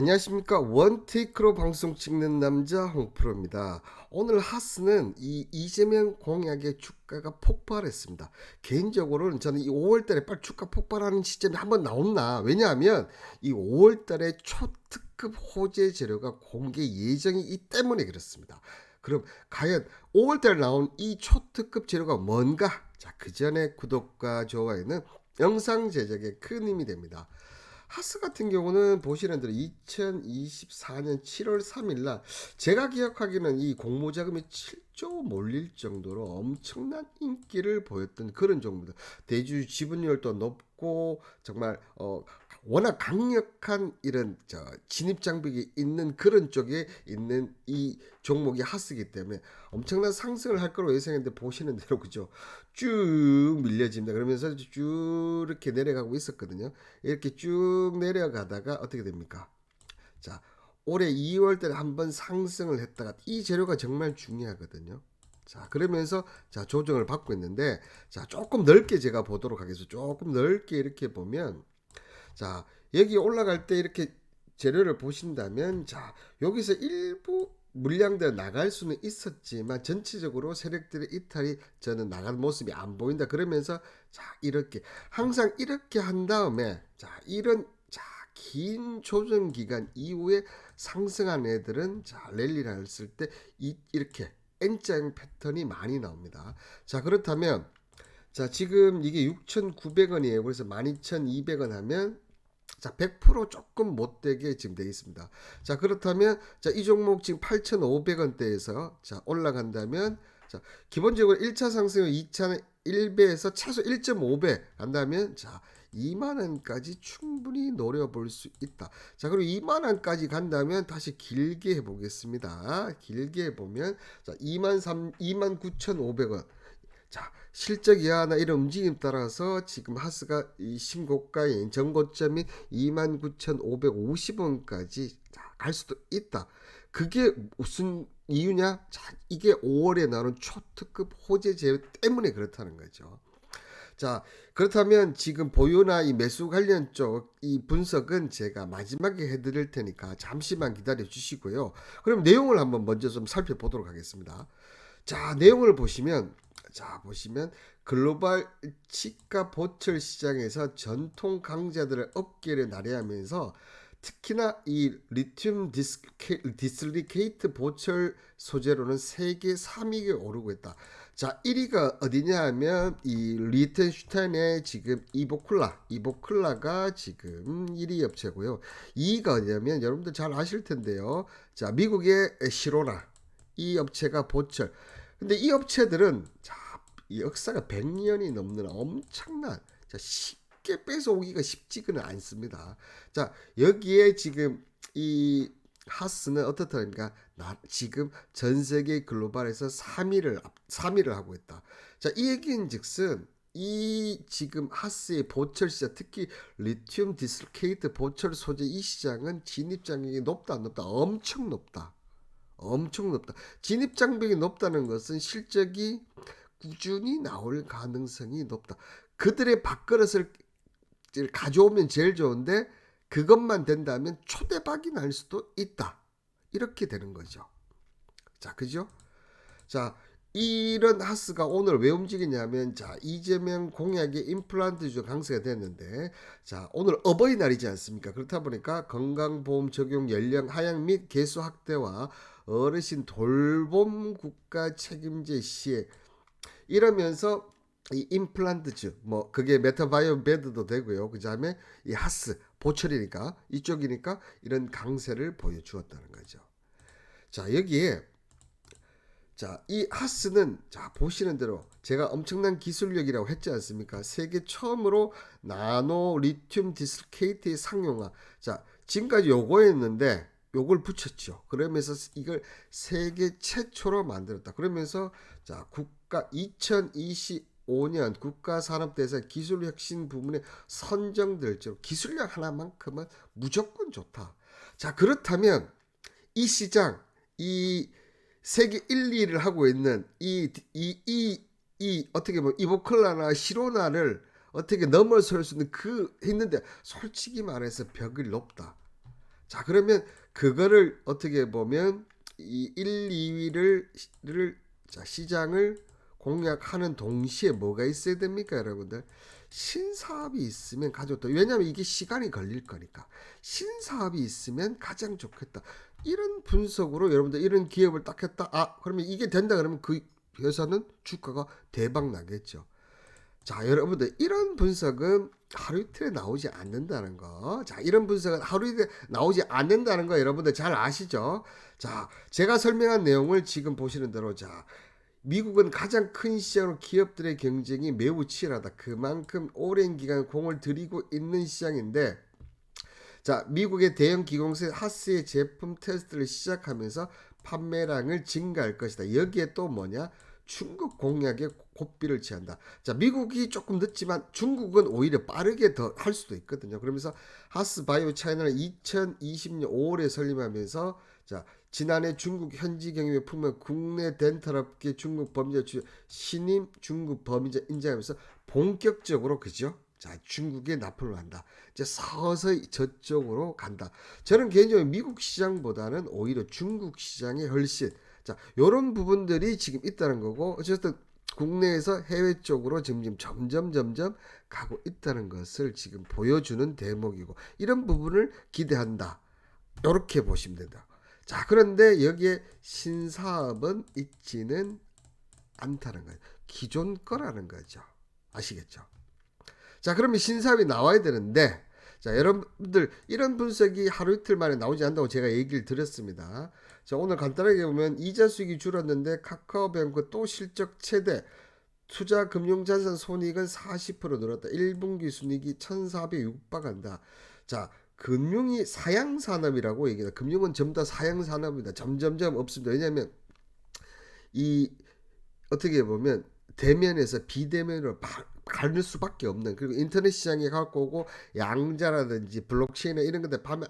안녕하십니까 원테이크로 방송 찍는 남자 홍프로입니다. 오늘 하스는 이 이재명 공약의 주가가 폭발했습니다. 개인적으로는 저는 이 5월달에 빨리 주가 폭발하는 시점이 한번 나온나 왜냐하면 이 5월달에 초특급 호재 재료가 공개 예정이기 때문에 그렇습니다. 그럼 과연 5월달에 나온 이 초특급 재료가 뭔가? 자, 그 전에 구독과 좋아요는 영상 제작에 큰 힘이 됩니다. 하스 같은 경우는 보시는 대로 2024년 7월 3일 날 제가 기억하기는 이 공모 자금이 7조 몰릴 정도로 엄청난 인기를 보였던 그런 종목입니다. 대주 지분율도 높고 정말 어 워낙 강력한 이런 저 진입 장벽이 있는 그런 쪽에 있는 이 종목이 하스기 때문에 엄청난 상승을 할 거로 예상했는데 보시는 대로 그죠? 쭉 밀려집니다. 그러면서 쭉 이렇게 내려가고 있었거든요. 이렇게 쭉 내려가다가 어떻게 됩니까? 자 올해 2월 달에 한번 상승을 했다가 이 재료가 정말 중요하거든요. 자 그러면서 자 조정을 받고 있는데 자 조금 넓게 제가 보도록 하겠습니다. 조금 넓게 이렇게 보면 자, 여기 올라갈 때 이렇게 재료를 보신다면 자, 여기서 일부 물량들 나갈 수는 있었지만 전체적으로 세력들의 이탈이 저는 나가는 모습이 안 보인다. 그러면서 자, 이렇게 항상 이렇게 한 다음에 자, 이런 자, 긴 조정 기간 이후에 상승한 애들은 자, 랠리를 했을 때 이, 이렇게 N자형 패턴이 많이 나옵니다. 자, 그렇다면 자, 지금 이게 6,900원이에요. 그래서 12,200원 하면 자, 100% 조금 못되게 지금 되어 있습니다. 자, 그렇다면 자, 이 종목 지금 8,500원대에서 자, 올라간다면 자, 기본적으로 1차 상승은 2차 1배에서 최소 1.5배 간다면 자, 2만 원까지 충분히 노려볼 수 있다. 자, 그리고 2만 원까지 간다면 다시 길게 해 보겠습니다. 길게 해 보면 자, 2만 3 2만 9,500원. 자, 실적 이하나 이런 움직임 따라서 지금 하스가 이 신고가인 전고점인 29,550원까지 갈 수도 있다. 그게 무슨 이유냐? 자, 이게 5월에 나오는 초특급 호재 제휴 때문에 그렇다는 거죠. 자, 그렇다면 지금 보유나 이 매수 관련 쪽 이 분석은 제가 마지막에 해드릴 테니까 잠시만 기다려 주시고요. 그럼 내용을 한번 먼저 좀 살펴보도록 하겠습니다. 자, 내용을 보시면 자 보시면 글로벌 치가 보철 시장에서 전통 강자들의 어깨를 나래하면서 특히나 이 리튬 디슬리케이트 보철 소재로는 세계 3위에 오르고 있다. 자, 1위가 어디냐 하면 이 리텐슈타인의 지금 이보클라, 이보클라가 지금 1위 업체고요. 2위가 어디냐면 여러분들 잘 아실 텐데요. 자, 미국의 시로나 이 업체가 보철. 근데 이 업체들은 자, 이 역사가 100년이 넘는 엄청난 자, 쉽게 뺏어오기가 쉽지는 않습니다. 자, 여기에 지금 이 하스는 어떻다니까 나 지금 전 세계 글로벌에서 3위를 3위를 하고 있다. 자, 이 얘기인즉슨 이 지금 하스의 보철 시장 특히 리튬 디슬케이트 보철 소재 이 시장은 진입 장벽이 높다 안 높다 엄청 높다. 엄청 높다. 진입 장벽이 높다는 것은 실적이 꾸준히 나올 가능성이 높다. 그들의 밥그릇을 가져오면 제일 좋은데 그것만 된다면 초대박이 날 수도 있다. 이렇게 되는 거죠. 자, 그죠? 자, 이런 하스가 오늘 왜 움직이냐면 자 이재명 공약의 임플란트주 강세가 됐는데 자 오늘 어버이날이지 않습니까 그렇다 보니까 건강보험 적용 연령 하향 및 개수 확대와 어르신 돌봄 국가 책임제 시에 이러면서 이 임플란트주 뭐 그게 메타바이오 베드도 되고요. 그다음에 이 하스 보철이니까 이쪽이니까 이런 강세를 보여주었다는 거죠. 자 여기에 자 이 하스는 자 보시는 대로 제가 엄청난 기술력이라고 했지 않습니까? 세계 처음으로 나노 리튬 디스케이트의 상용화. 자 지금까지 요거였는데 요걸 붙였죠. 그러면서 이걸 세계 최초로 만들었다. 그러면서 자 국가 2025년 국가산업대상 기술혁신 부문에 선정될 줄 기술력 하나만큼은 무조건 좋다. 자 그렇다면 이 시장 이 세계 1, 2를 하고 있는 이 이 이 이 어떻게 보면 이보클라나 시로나를 어떻게 넘어설 수 있는 그 했는데 솔직히 말해서 벽이 높다. 자, 그러면 그거를 어떻게 보면 이 1, 2위를 를 자, 시장을 공략하는 동시에 뭐가 있어야 됩니까, 여러분들? 신사업이 있으면 좋다. 왜냐하면 이게 시간이 걸릴 거니까. 신사업이 있으면 가장 좋겠다. 이런 분석으로 여러분들 이런 기업을 딱 했다. 아, 그러면 이게 된다 그러면 그 회사는 주가가 대박 나겠죠. 자, 여러분들 이런 분석은 하루 이틀에 나오지 않는다는 거. 자, 이런 분석은 하루 이틀에 나오지 않는다는 거 여러분들 잘 아시죠? 자, 제가 설명한 내용을 지금 보시는 대로 자, 미국은 가장 큰 시장으로 기업들의 경쟁이 매우 치열하다. 그만큼 오랜 기간 공을 들이고 있는 시장인데 자, 미국의 대형 기공사 하스의 제품 테스트를 시작하면서 판매량을 증가할 것이다. 여기에 또 뭐냐? 중국 공약에 고삐를 취한다. 자, 미국이 조금 늦지만 중국은 오히려 빠르게 더 할 수도 있거든요. 그러면서 하스 바이오 차이나는 2020년 5월에 설립하면서 자, 지난해 중국 현지 경영에 품은 국내 덴탈업계 중국 범죄 주 신임 중국 범죄 인정하면서 본격적으로 그죠? 자, 중국에 납품을 한다. 이제 서서히 저쪽으로 간다. 저는 개인적으로 미국 시장보다는 오히려 중국 시장에 훨씬 자, 요런 부분들이 지금 있다는 거고 어쨌든 국내에서 해외 쪽으로 지금 점점 점점 가고 있다는 것을 지금 보여주는 대목이고 이런 부분을 기대한다. 이렇게 보시면 된다. 자, 그런데 여기에 신사업은 있지는 않다는 거예요. 기존 거라는 거죠. 아시겠죠? 자, 그러면 신사업이 나와야 되는데, 자, 여러분들, 이런 분석이 하루 이틀 만에 나오지 않는다고 제가 얘기를 드렸습니다. 자, 오늘 간단하게 보면 이자 수익이 줄었는데 카카오뱅크 또 실적 최대, 투자 금융자산 손익은 40% 늘었다. 1분기 순이익이 1,406박한다. 자, 금융이 사양 산업이라고 얘기해요. 금융은 전부 다 사양 산업입니다. 점점점 없습니다. 왜냐하면 이 어떻게 보면 대면에서 비대면으로 바, 가를 수밖에 없는 그리고 인터넷 시장에 갖고 오고 양자라든지 블록체인이나 이런 것들 하면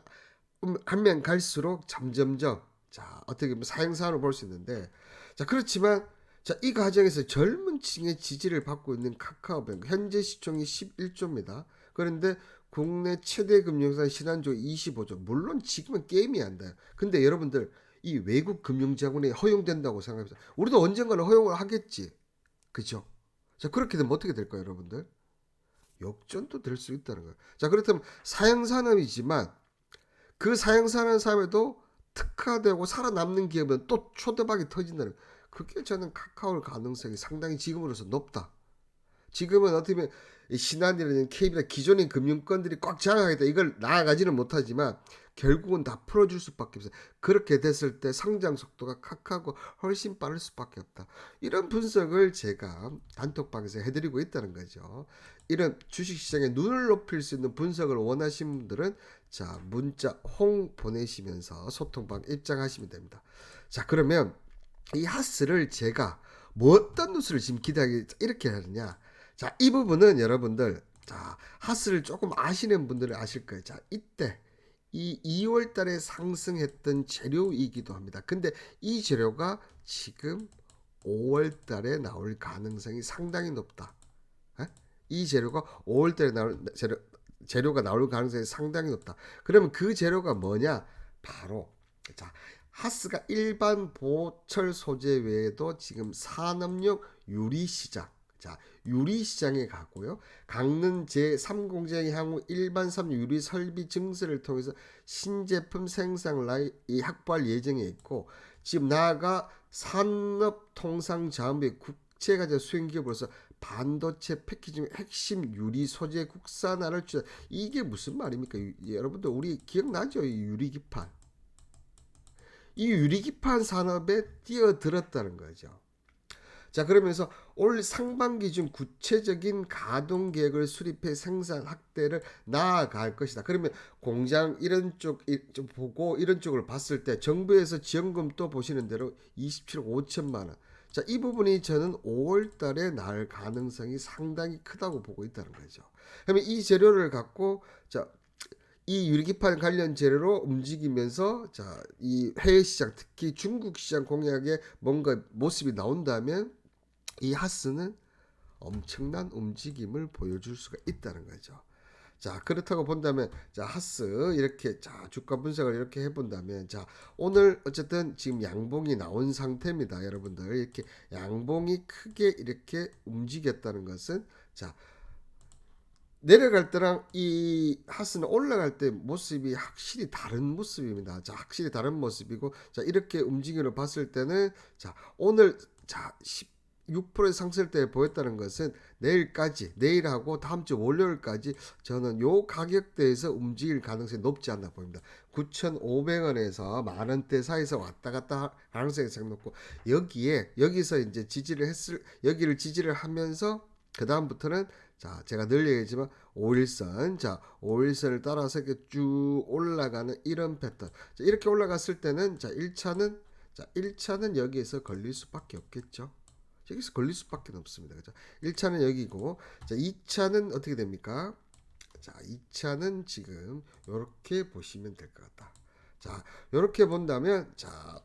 하면 갈수록 점점점 자 어떻게 보면 사행산으로 볼 수 있는데 자 그렇지만 자 이 과정에서 젊은 층의 지지를 받고 있는 카카오뱅크 현재 시총이 11조입니다. 그런데 국내 최대 금융사 신한조 25조. 물론 지금은 게임이 안 돼요. 근데 여러분들 이 외국 금융자본이 허용된다고 생각합니다. 우리도 언젠가는 허용을 하겠지. 그죠? 자, 그렇게 되면 어떻게 될까요, 여러분들? 역전도 될 수 있다는 거예요. 자, 그렇다면 사형산업이지만 그 사형산업 사업에도 특화되고 살아남는 기업은 또 초대박이 터진다는. 그게 저는 카카오의 가능성이 상당히 지금으로서 높다. 지금은 어떻게 보면 신한이라는 KB나 기존의 금융권들이 꽉 장악하겠다. 이걸 나아가지는 못하지만 결국은 다 풀어줄 수밖에 없어요. 그렇게 됐을 때 성장 속도가 카카오가 훨씬 빠를 수밖에 없다. 이런 분석을 제가 단톡방에서 해드리고 있다는 거죠. 이런 주식시장에 눈을 높일 수 있는 분석을 원하시는 분들은 자 문자 홍 보내시면서 소통방 입장하시면 됩니다. 자 그러면 이 하스를 제가 뭐 어떤 뉴스를 지금 기대하기 이렇게 하느냐 자, 이 부분은 여러분들, 자, 하스를 조금 아시는 분들은 아실 거예요. 자, 이때, 이 2월 달에 상승했던 재료이기도 합니다. 근데 이 재료가 지금 5월 달에 나올 가능성이 상당히 높다. 에? 이 재료가 5월 달에 나올 재료, 재료가 나올 가능성이 상당히 높다. 그러면 그 재료가 뭐냐? 바로, 자, 하스가 일반 보철 소재 외에도 지금 산업용 유리 시장, 자, 유리 시장에 갔고요. 강릉 제3공장의 향후 일반 섬 유리 설비 증설을 통해서 신제품 생산 라인 확보할 예정에 있고 지금 나아가 산업통상자원부의 국제가자 수행기업으로서 반도체 패키징 핵심 유리 소재 국산화를 주자. 이게 무슨 말입니까? 여러분들 우리 기억나죠? 이 유리기판. 이 유리기판 산업에 뛰어들었다는 거죠. 자 그러면서 올 상반기 중 구체적인 가동 계획을 수립해 생산 확대를 나아갈 것이다. 그러면 공장 이런 쪽 보고 이런 쪽을 봤을 때 정부에서 지원금 또 보시는 대로 27억 5천만 원. 자, 이 부분이 저는 5월 달에 날 가능성이 상당히 크다고 보고 있다는 거죠. 그러면 이 재료를 갖고 자, 이 유리기판 관련 재료로 움직이면서 자, 이 해외 시장 특히 중국 시장 공략에 뭔가 모습이 나온다면 이 하스는 엄청난 움직임을 보여줄 수가 있다는 거죠. 자 그렇다고 본다면 자 하스 이렇게 자 주가 분석을 이렇게 해본다면 자 오늘 어쨌든 지금 양봉이 나온 상태입니다 여러분들 이렇게 양봉이 크게 이렇게 움직였다는 것은 자 내려갈 때랑 이 하스는 올라갈 때 모습이 확실히 다른 모습입니다 자 확실히 다른 모습이고 자 이렇게 움직임을 봤을 때는 자 오늘 자 6% 상승 때 보였다는 것은 내일까지 내일하고 다음 주 월요일까지 저는 요 가격대에서 움직일 가능성이 높지 않나 보입니다. 9,500원에서 만 원대 사이에서 왔다 갔다 할 가능성이 생겼고 여기에 여기서 이제 지지를 했을 여기를 지지를 하면서 그 다음부터는 자 제가 늘 얘기했지만 5일선 자 5일선을 따라서 이렇게 쭉 올라가는 이런 패턴 자, 이렇게 올라갔을 때는 자 1차는 자 1차는 여기에서 걸릴 수밖에 없겠죠 여기서 걸릴 수밖에 없습니다. 그죠? 1차는 여기고 자, 2차는 어떻게 됩니까? 자, 2차는 지금 이렇게 보시면 될 것 같다. 자, 이렇게 본다면 자,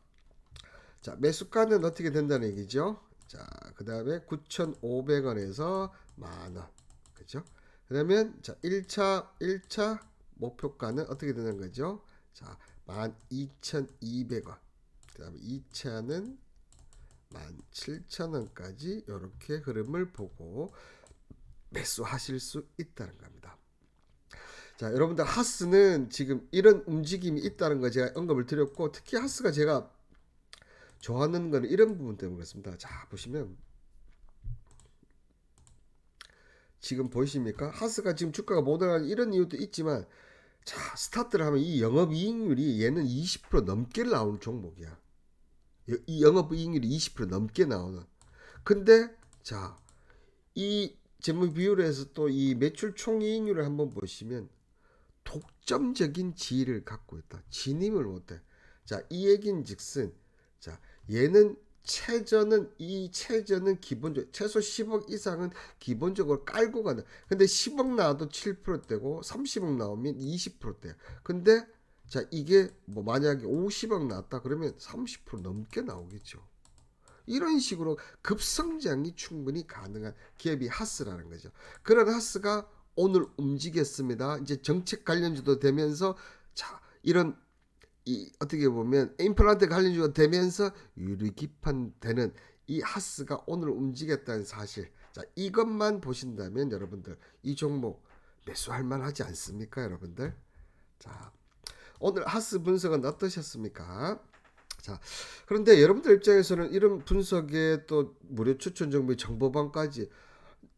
자, 매수가는 어떻게 된다는 얘기죠? 자, 그다음에 9,500원에서 만 원. 그죠? 그러면 자, 1차 1차 목표가는 어떻게 되는 거죠? 자, 12,200원. 그다음에 2차는 17,000원까지 이렇게 흐름을 보고 매수하실 수 있다는 겁니다. 자, 여러분들 하스는 지금 이런 움직임이 있다는 거 제가 언급을 드렸고 특히 하스가 제가 좋아하는 거는 이런 부분 때문에 그렇습니다. 자, 보시면 지금 보이십니까? 하스가 지금 주가가 못 올라가는 이런 이유도 있지만 자, 스타트를 하면 이 영업 이익률이 얘는 20% 넘게 나오는 종목이야. 이 영업 이익률이 20% 넘게 나오는. 근데 자, 이 재무 비율에서 또 이 매출 총이익률을 한번 보시면 독점적인 지위를 갖고 있다. 진입을 못해. 자, 이 얘긴즉슨 자, 얘는 최저는 이 최저는 기본적 최소 10억 이상은 기본적으로 깔고 가는. 근데 10억 나와도 7%대고 30억 나오면 20%대야. 근데 자, 이게 뭐 만약에 50억 나왔다 그러면 30% 넘게 나오겠죠. 이런 식으로 급성장이 충분히 가능한 기업이 하스라는 거죠. 그런 하스가 오늘 움직였습니다. 이제 정책 관련주도 되면서 자, 이런 이 어떻게 보면 임플란트 관련주가 되면서 유리기판 되는 이 하스가 오늘 움직였다는 사실. 자, 이것만 보신다면 여러분들 이 종목 매수할 만하지 않습니까, 여러분들? 자, 오늘 하스 분석은 어떠셨습니까? 자, 그런데 여러분들 입장에서는 이런 분석에 또 무료 추천 정보의 정보방까지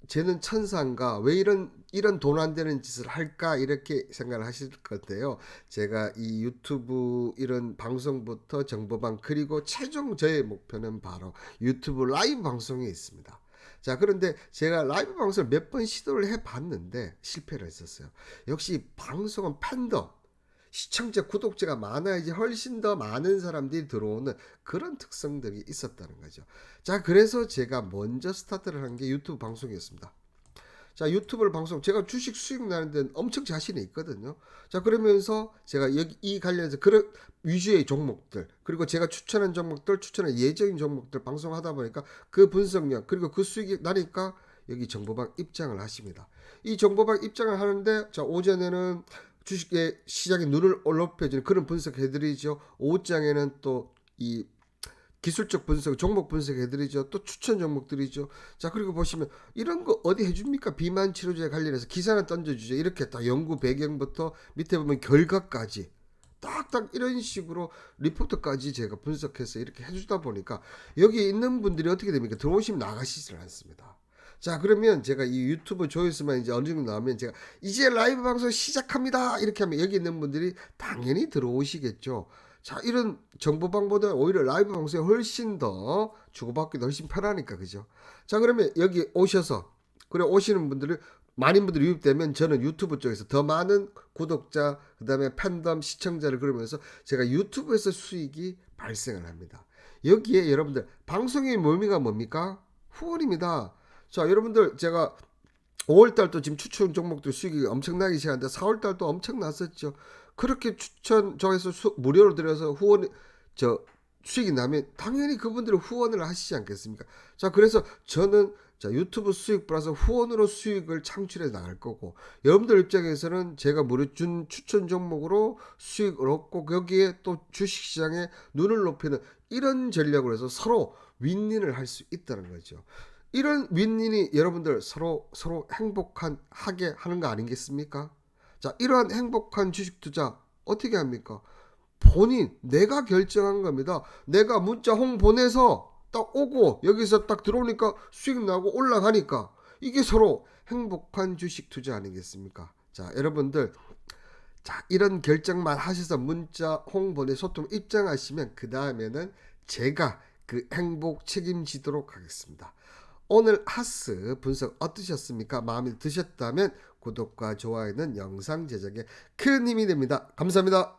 쟤는 천사인가 왜 이런 이런 돈 안 되는 짓을 할까 이렇게 생각을 하실 것 같아요. 제가 이 유튜브 이런 방송부터 정보방 그리고 최종 저의 목표는 바로 유튜브 라이브 방송에 있습니다. 자 그런데 제가 라이브 방송을 몇 번 시도를 해봤는데 실패를 했었어요. 역시 방송은 팬덤 시청자, 구독자가 많아야지 훨씬 더 많은 사람들이 들어오는 그런 특성들이 있었다는 거죠. 자, 그래서 제가 먼저 스타트를 한 게 유튜브 방송이었습니다. 자, 유튜브를 방송, 제가 주식 수익 나는 데는 엄청 자신이 있거든요. 자, 그러면서 제가 여기 이 관련해서 그런 위주의 종목들, 그리고 제가 추천한 종목들, 추천한 예정인 종목들 방송하다 보니까 그 분석력, 그리고 그 수익이 나니까 여기 정보방 입장을 하십니다. 이 정보방 입장을 하는데, 자, 오전에는 주식의 시장에 눈을 높여주는 그런 분석해드리죠. 오후장에는 또 이 기술적 분석, 종목 분석해드리죠. 또 추천 종목들이죠. 자 그리고 보시면 이런 거 어디 해줍니까? 비만 치료제 관련해서 기사는 던져주죠. 이렇게 딱 연구 배경부터 밑에 보면 결과까지 딱딱 이런 식으로 리포트까지 제가 분석해서 이렇게 해주다 보니까 여기 있는 분들이 어떻게 됩니까? 들어오시면 나가시질 않습니다. 자 그러면 제가 이 유튜브 조회수만 이제 어느 정도 나오면 제가 이제 라이브 방송 시작합니다. 이렇게 하면 여기 있는 분들이 당연히 들어오시겠죠. 자 이런 정보방보다 오히려 라이브 방송이 훨씬 더 주고받기도 훨씬 편하니까 그죠? 자 그러면 여기 오셔서 그래 오시는 분들이 많은 분들이 유입되면 저는 유튜브 쪽에서 더 많은 구독자 그다음에 팬덤 시청자를 그러면서 제가 유튜브에서 수익이 발생을 합니다. 여기에 여러분들 방송의 의미가 뭡니까? 후원입니다 자, 여러분들 제가 5월 달도 지금 추천 종목들 수익이 엄청나게 시작하는데 4월 달도 엄청 났었죠. 그렇게 추천 저에서 수, 무료로 들여서 후원 저 수익이 나면 당연히 그분들은 후원을 하시지 않겠습니까? 자, 그래서 저는 자, 유튜브 수익 플러스 후원으로 수익을 창출해 나갈 거고 여러분들 입장에서는 제가 무료 준 추천 종목으로 수익을 얻고 거기에 또 주식 시장에 눈을 높이는 이런 전략으로 해서 서로 윈윈을 할 수 있다는 거죠. 이런 윈윈이 여러분들 서로 서로 행복한 하게 하는 거 아니겠습니까? 자, 이러한 행복한 주식 투자 어떻게 합니까? 본인 내가 결정한 겁니다. 내가 문자 홍 보내서 딱 오고 여기서 딱 들어오니까 수익 나고 올라가니까 이게 서로 행복한 주식 투자 아니겠습니까? 자, 여러분들 자, 이런 결정만 하셔서 문자 홍 보내 소통 입장하시면 그 다음에는 제가 그 행복 책임지도록 하겠습니다. 오늘 하스 분석 어떠셨습니까? 마음에 드셨다면 구독과 좋아요는 영상 제작에 큰 힘이 됩니다. 감사합니다.